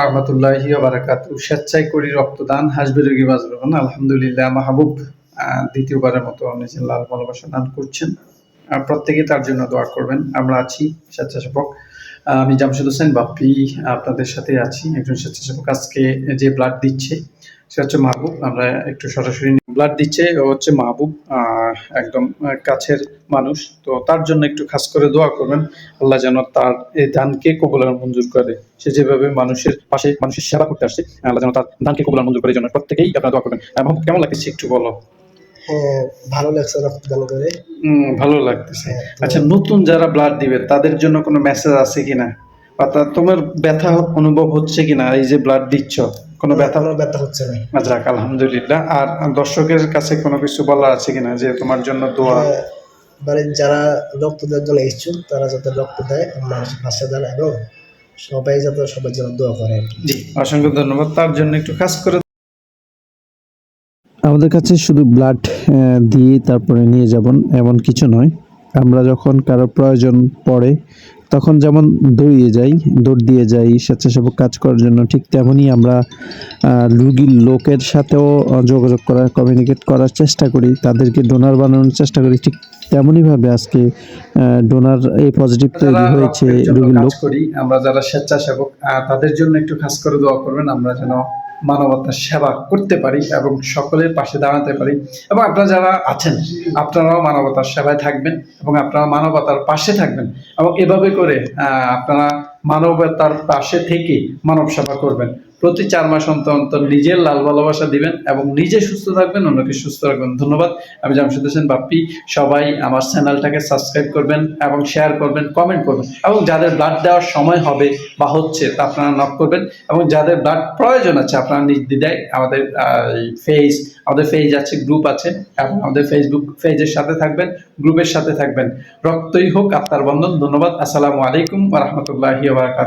রহমতুল্লাহি বারাকাত স্বেচ্ছায় করি রক্তদান হাসবে রোগী বাজবেন আলহামদুলিল্লাহ, মাহবুব দ্বিতীয়বারের মতো নিজের লাল ভালোবাসা দান করছেন প্রত্যেকে তার জন্য দোয়া করবেন। আমরা আছি স্বেচ্ছাসেবক। আমি জামশেদ হোসেন বাপ্পি, আপনাদের সাথে আছি। একজন স্বেচ্ছাসেবক আজকে যে ব্লাড দিচ্ছে সে হচ্ছে মাহবুব আমরা একটু সরাসরি ব্লাড দিচ্ছে ও হচ্ছে মাহবুব একদম কাছের মানুষ। তো তার জন্য একটু খাস করে দোয়া করবেন। আল্লাহ যেন তার এই দানকে কবুলার মঞ্জুর করে। সে যেভাবে মানুষের পাশে মানুষের সেবা করতে আসছে আল্লাহ যেন তার দানকে কবুলার মঞ্জুর করে জন্য প্রত্যেকেই আপনারা দোয়া করবেন। এবং কেমন লাগছে একটু বলো? হ্যাঁ, ভালো লাগছে রক্তদান করে। ভালো লাগতেছে। হ্যাঁ, আচ্ছা নতুন যারা ব্লাড দিবে তাদের জন্য কোনো মেসেজ আছে কিনা? বা তোমার ব্যথা অনুভব হচ্ছে কিনা? এই যে ব্লাড দিচ্ছ? কোনো ব্যথা কোনো ব্যথা? হচ্ছে না। যাক আলহামদুলিল্লাহ। আর দর্শকের কাছে কোনো কিছু বলার আছে কিনা? যে তোমার জন্য দোয়া? হ্যাঁ, মানে যারা রক্ত দেওয়ার জন্য ইচ্ছুক তারা যাতে রক্ত দেয় মানুষের পাশে দেন এবং সবাই যাতে সবার জন্য দোয়া করে। জি অসংখ্য ধন্যবাদ। তার জন্য একটু কাজ করে আমাদের কাছে শুধু ব্লাড দিয়ে তারপরে নিয়ে যাবেন এমন কিছু নয়। আমরা যখন কারও প্রয়োজন পড়ে তখন যেমন দৌড়িয়ে যাই দৌড় দিয়ে যাই স্বেচ্ছাসেবক কাজ করার জন্য ঠিক তেমনই আমরা রুগীর লোকের সাথেও যোগাযোগ করার কমিউনিকেট করার চেষ্টা করি তাদেরকে ডোনার বানানোর চেষ্টা করি ঠিক তেমনইভাবে আজকে ডোনার এই পজিটিভ তৈরি হয়েছে রুগীর লোক। করি আমরা যারা স্বেচ্ছাসেবক তাদের জন্য একটু খাস করে দোয়া করবেন আমরা যেন মানবতার সেবা করতে পারি এবং সকলের পাশে দাঁড়াতে পারি। এবং আপনারা যারা আছেন, আপনারাও মানবতার সেবায় থাকবেন এবং আপনারা মানবতার পাশে থাকবেন। এবং এভাবে করে আপনারা মানবতার পাশে থেকে মানব সেবা করবেন। প্রতি চার মাস অন্তর অন্তর নিজের লাল ভালোবাসা দিবেন এবং নিজে সুস্থ থাকবেন, অন্যকে সুস্থ রাখবেন। ধন্যবাদ। আমি জামশেদ হোসেন বাপ্পি। সবাই আমার চ্যানেলটাকে সাবস্ক্রাইব করবেন এবং শেয়ার করবেন কমেন্ট করবেন এবং যাদের ব্লাড দেওয়ার সময় হবে বা হচ্ছে তা আপনারা নক করবেন এবং যাদের ব্লাড প্রয়োজন আছে, আপনারা নির্দ্বিধায় আমাদের ফেজ আমাদের ফেজ আছে গ্রুপ আছে, এবং আমাদের ফেসবুক পেজের সাথে থাকবেন গ্রুপের সাথে থাকবেন। রক্তই হোক আত্মার বন্ধন। ধন্যবাদ। আসসালামু আলাইকুম রহমতুল্লাহি llevar a